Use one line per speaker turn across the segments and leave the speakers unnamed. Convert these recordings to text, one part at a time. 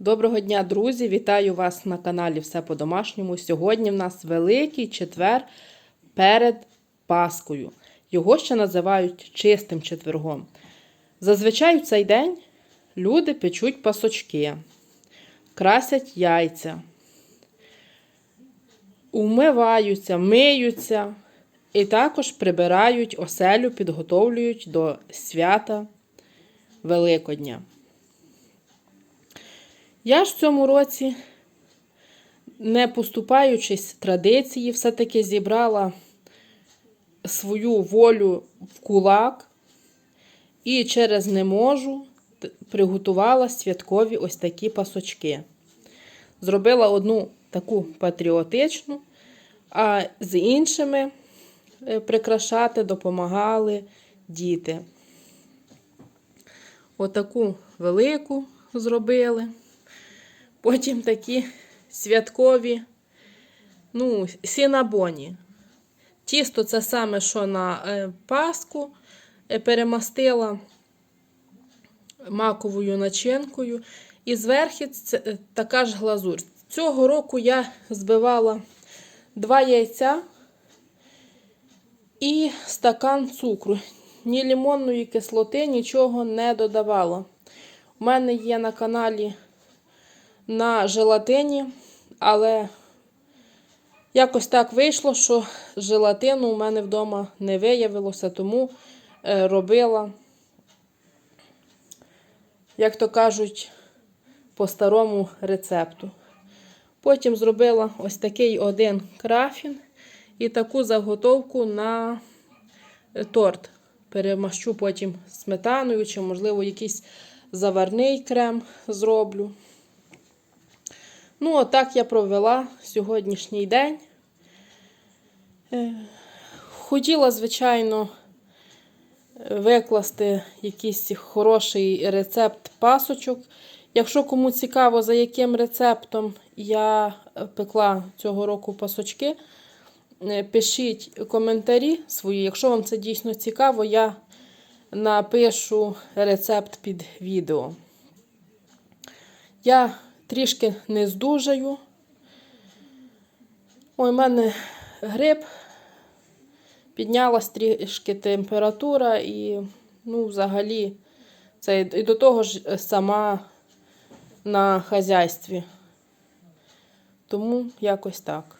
Доброго дня, друзі! Вітаю вас на каналі Все по-домашньому. Сьогодні в нас великий четвер перед Паскою. Його ще називають чистим четвергом. Зазвичай в цей день люди печуть пасочки, красять яйця, умиваються, миються і також прибирають оселю, підготовлюють до свята Великодня. Я ж в цьому році, не поступаючись традиції, все-таки зібрала свою волю в кулак і через не можу приготувала святкові ось такі пасочки. Зробила одну таку патріотичну, а з іншими е, прикрашати допомагали діти. Отаку велику зробили. Потім такі святкові, ну, сінабоні. Тісто це саме, що на е, Пасху е, перемастила маковою начинкою. І зверху е, така ж глазурь. Цього року я збивала два яйця і стакан цукру. Ні лимонної кислоти, нічого не додавала. У мене є на каналі на желатині, але якось так вийшло, що желатину у мене вдома не виявилося, тому е, робила, як то кажуть, по старому рецепту. Потім зробила ось такий один крафін і таку заготовку на е, торт. Перемащу потім сметаною, чи, можливо, якийсь заварний крем зроблю. Ну, отак я провела сьогоднішній день. Е, Хотіла, звичайно, викласти якийсь хороший рецепт пасочок. Якщо кому цікаво, за яким рецептом я пекла цього року пасочки, е, пишіть коментарі свої. Якщо вам це дійсно цікаво, я напишу рецепт під відео. Я трішки не здужаю. Ой, у мене грип, піднялась трішки температура і, ну, взагалі, це і до того ж сама на хазяйстві. Тому якось так.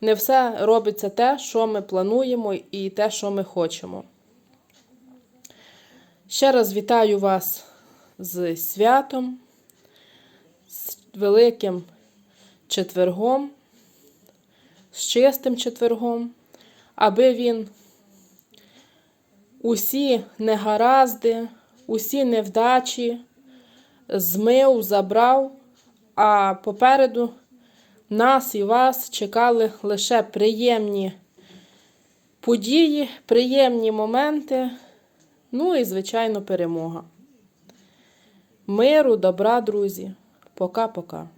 Не все робиться те, що ми плануємо, і те, що ми хочемо. Ще раз вітаю вас з святом великим четвергом, з чистим четвергом, аби він усі негаразди, усі невдачі змив, забрав, а попереду нас і вас чекали лише приємні події, приємні моменти, ну і, звичайно, перемога. Миру, добра, друзі. Пока-пока.